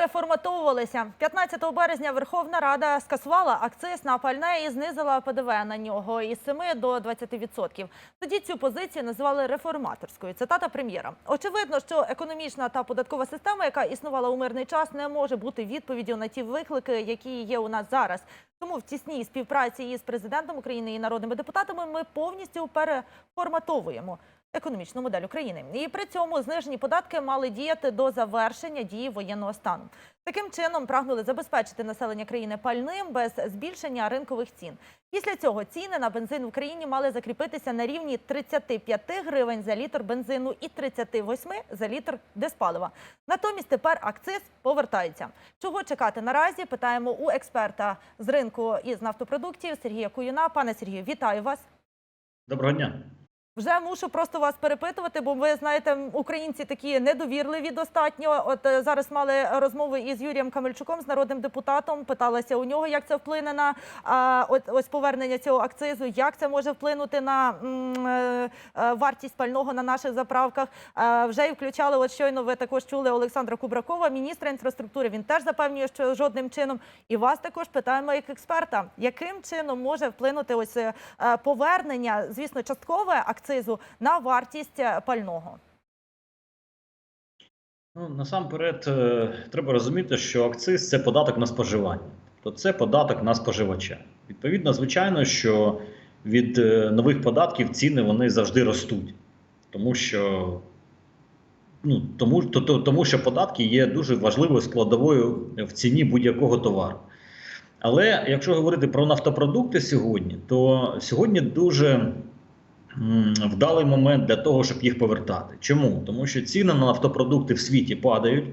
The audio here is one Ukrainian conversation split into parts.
переформатовувалися. 15 березня Верховна Рада скасувала акциз на пальне і знизила ПДВ на нього із 7 до 20%. Тоді цю позицію називали реформаторською. Цитата прем'єра. Очевидно, що економічна та податкова система, яка існувала у мирний час, не може бути відповіддю на ті виклики, які є у нас зараз. Тому в тісній співпраці із президентом України і народними депутатами ми повністю переформатовуємо економічну модель України. І при цьому знижені податки мали діяти до завершення дії воєнного стану. Таким чином прагнули забезпечити населення країни пальним без збільшення ринкових цін. Після цього ціни на бензин в Україні мали закріпитися на рівні 35 гривень за літр бензину і 38 за літр диспалива. Натомість тепер акциз повертається. Чого чекати наразі? Питаємо у експерта з ринку із нафтопродуктів Сергія Куюна. Пане Сергію, вітаю вас. Доброго дня. Вже мушу просто вас перепитувати, бо ви знаєте, українці такі недовірливі достатньо. От е, зараз мали розмови із Юрієм Камельчуком, з народним депутатом. Питалася у нього, як це вплине на а, ось повернення цього акцизу, як це може вплинути на м, е, е, вартість пального на наших заправках. Е, вже і включали. От щойно ви також чули Олександра Кубракова, міністра інфраструктури. Він теж запевнює, що жодним чином. І вас також питаємо як експерта, яким чином може вплинути ось повернення, звісно, часткове акцизу на вартість е, пального. Ну, насамперед, е, треба розуміти, що акциз це податок на споживання, тобто це податок на споживача. Відповідно, звичайно, що від е, нових податків ціни вони завжди ростуть, тому що, ну, тому, то, то- тому що податки є дуже важливою складовою в ціні будь-якого товару. Але якщо говорити про нафтопродукти сьогодні, то сьогодні дуже вдалий момент для того, щоб їх повертати. Чому? Тому що ціни на нафтопродукти в світі падають,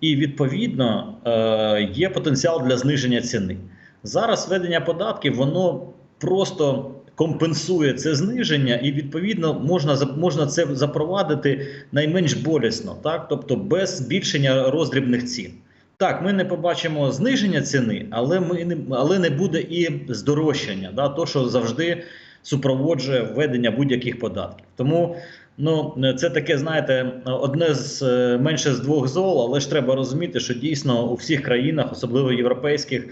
і відповідно е, є потенціал для зниження ціни. Зараз введення податків воно просто компенсує це зниження, і відповідно можна можна це запровадити найменш болісно, так тобто без збільшення роздрібних цін. Так, ми не побачимо зниження ціни, але ми не але не буде і здорожчання, да, то що завжди супроводжує введення будь-яких податків. Тому ну це таке, знаєте, одне з е, менше з двох зол, але ж треба розуміти, що дійсно у всіх країнах, особливо європейських,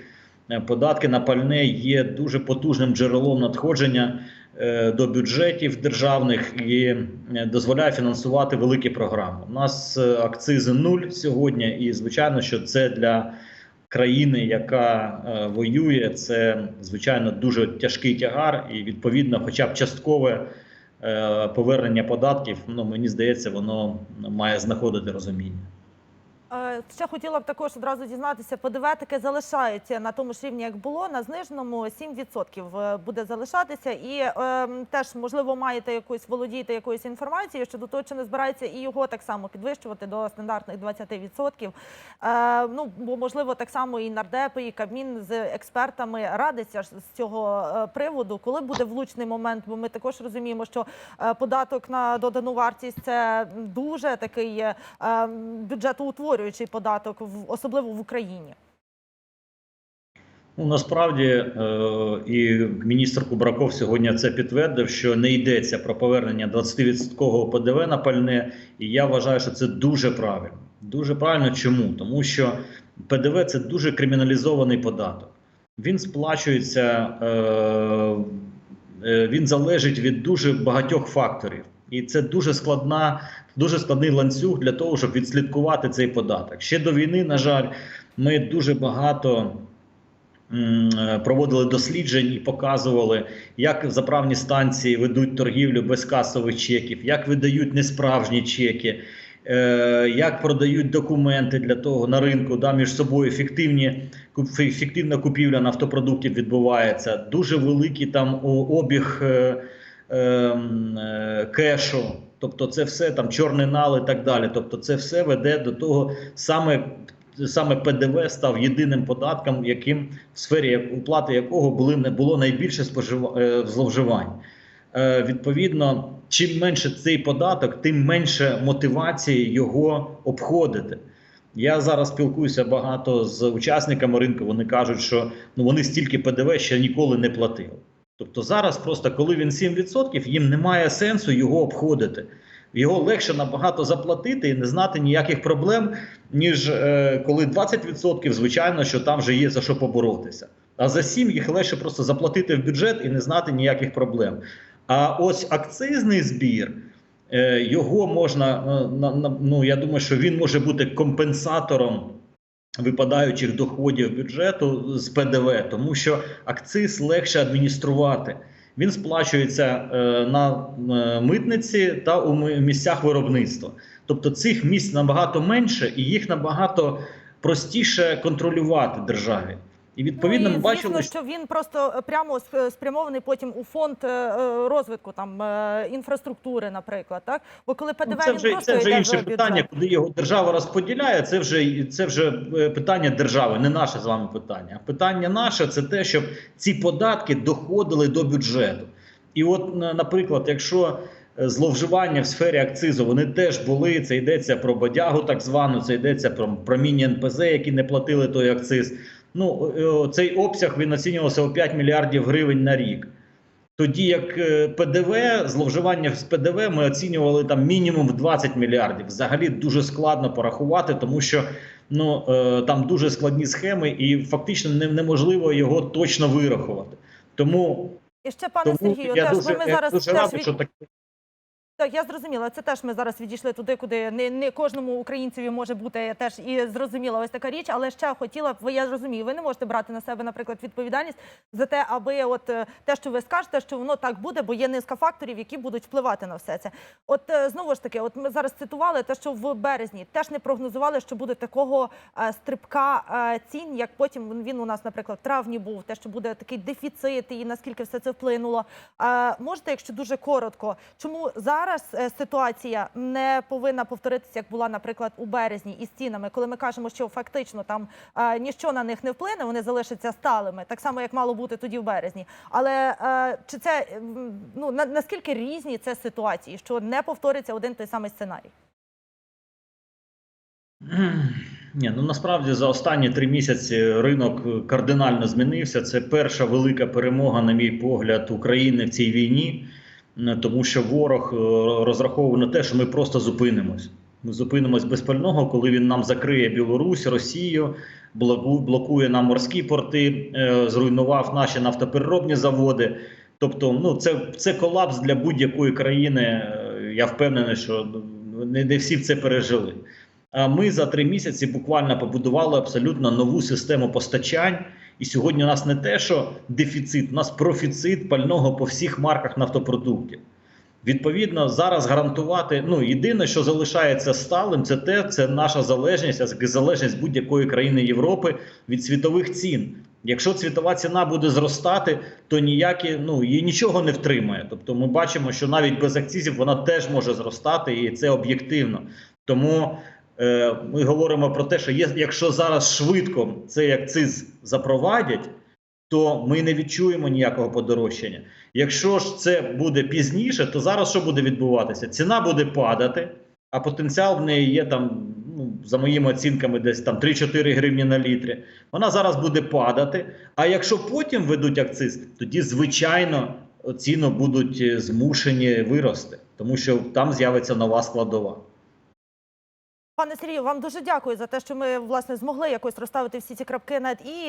е, податки на пальне є дуже потужним джерелом надходження е, до бюджетів державних і дозволяє фінансувати великі програми. У нас акцизи нуль сьогодні, і звичайно, що це для країни, яка е, воює, це звичайно дуже тяжкий тягар, і відповідно, хоча б часткове е, повернення податків, ну мені здається, воно має знаходити розуміння. Ще хотіла б також одразу дізнатися, ПДВ таки залишається на тому ж рівні, як було, на зниженому 7% е, буде залишатися. І е, теж, можливо, маєте якусь, володієте якоюсь інформацією щодо того, чи не збирається і його так само підвищувати до стандартних 20%. Е, ну, бо, можливо, так само і нардепи, і Кабмін з експертами радиться з цього е, приводу, коли буде влучний момент, бо ми також розуміємо, що е, податок на додану вартість це дуже такий е, е, бюджетоутворюючий податок, особливо в Україні. Ну, насправді е, і міністр Кубраков сьогодні це підтвердив, що не йдеться про повернення 20% ПДВ на пальне, і я вважаю, що це дуже правильно. Дуже правильно чому? Тому що ПДВ це дуже криміналізований податок. Він сплачується, е, е, він залежить від дуже багатьох факторів. І це дуже складна, дуже складний ланцюг для того, щоб відслідкувати цей податок. Ще до війни, на жаль, ми дуже багато е, проводили досліджень і показували, як заправні станції ведуть торгівлю без касових чеків, як видають несправжні чеки, е, як продають документи для того на ринку, да, між собою фіктивні, фіктивна купівля нафтопродуктів відбувається. Дуже великий там обіг е, е, м, е, кешу. Тобто, це все там чорний нал і так далі. Тобто, це все веде до того саме саме ПДВ став єдиним податком, яким в сфері уплати якого були не було найбільше спожива, е, зловживань. Е, відповідно, чим менше цей податок, тим менше мотивації його обходити. Я зараз спілкуюся багато з учасниками ринку. Вони кажуть, що ну вони стільки ПДВ ще ніколи не платили. Тобто зараз, просто коли він 7%, їм немає сенсу його обходити. Його легше набагато заплатити і не знати ніяких проблем, ніж е, коли 20%, звичайно, що там вже є за що поборотися. А за 7 їх легше просто заплатити в бюджет і не знати ніяких проблем. А ось акцизний збір. е, Його можна е, ну я думаю, що він може бути компенсатором випадаючих доходів бюджету з ПДВ, тому що акциз легше адмініструвати. Він сплачується е, на е, митниці та у місцях виробництва. Тобто цих місць набагато менше, і їх набагато простіше контролювати державі. І відповідно ну, і, ми бачили, звісно, що він просто е, прямо спрямований потім у фонд е, е, розвитку там інфраструктури, наприклад. Так, бо коли ПДВ Ну, це вже просто це вже інше питання, куди його держава розподіляє. Це вже це вже питання держави, не наше з вами питання. Питання наше це те, щоб ці податки доходили до бюджету. І от, наприклад, якщо зловживання в сфері акцизу вони теж були. Це йдеться про бодягу, так звану, це йдеться про, про міні-НПЗ, які не платили той акциз. Ну е, цей обсяг він оцінювався у 5 мільярдів гривень на рік. Тоді як е, ПДВ, зловживання з ПДВ ми оцінювали там мінімум в 20 мільярдів. Взагалі дуже складно порахувати, тому що ну е, там дуже складні схеми, і фактично неможливо його точно вирахувати. Тому, І ще пане тому Сергію, я теж дуже, ми я дуже теж радий, від... що так Так, я зрозуміла. Це теж ми зараз відійшли туди, куди не, не кожному українцеві може бути теж і зрозуміла ось така річ. Але ще хотіла б, ви я розумію, ви не можете брати на себе, наприклад, відповідальність за те, аби от е, те, що ви скажете, що воно так буде, бо є низка факторів, які будуть впливати на все це. От е, знову ж таки, от ми зараз цитували те, що в березні теж не прогнозували, що буде такого е, стрибка цін, як потім він- у нас, наприклад, в травні був, те, що буде такий дефіцит, і наскільки все це вплинуло. Можете, якщо дуже коротко, чому зараз е, ситуація не повинна повторитися, як була, наприклад, у березні із цінами, коли ми кажемо, що фактично там е, ніщо на них не вплине, вони залишаться сталими, так само як мало бути тоді в березні. Але е, чи це ну на, наскільки різні це ситуації, що не повториться один той самий сценарій? Ні, ну насправді за останні три місяці ринок кардинально змінився. Це перша велика перемога, на мій погляд, України в цій війні, тому що ворог е, розраховував на те, що ми просто зупинимось. Ми зупинимось без пального, коли він нам закриє Білорусь, Росію, блокує нам морські порти, е, зруйнував наші нафтопереробні заводи. Тобто, ну це, це колапс для будь-якої країни. Е, Я впевнений, що не, не всі це пережили. А ми за три місяці буквально побудували абсолютно нову систему постачань. І сьогодні у нас не те, що дефіцит, у нас профіцит пального по всіх марках нафтопродуктів. Відповідно, зараз гарантувати. Ну єдине, що залишається сталим, це те, це наша залежність, а залежність будь-якої країни Європи від світових цін. Якщо світова ціна буде зростати, то ніякі ну її нічого не втримає. Тобто, ми бачимо, що навіть без акцизів вона теж може зростати, і це об'єктивно. Тому ми говоримо про те, що є, якщо зараз швидко цей акциз запровадять, то ми не відчуємо ніякого подорожчання. Якщо ж це буде пізніше, то зараз що буде відбуватися? Ціна буде падати, а потенціал в неї є там, ну, за моїми оцінками, десь там 3-4 гривні на літрі. Вона зараз буде падати. А якщо потім ведуть акциз, тоді звичайно ціни будуть е, змушені вирости, тому що там з'явиться нова складова. Пане Сергію, вам дуже дякую за те, що ми власне змогли якось розставити всі ці крапки над і.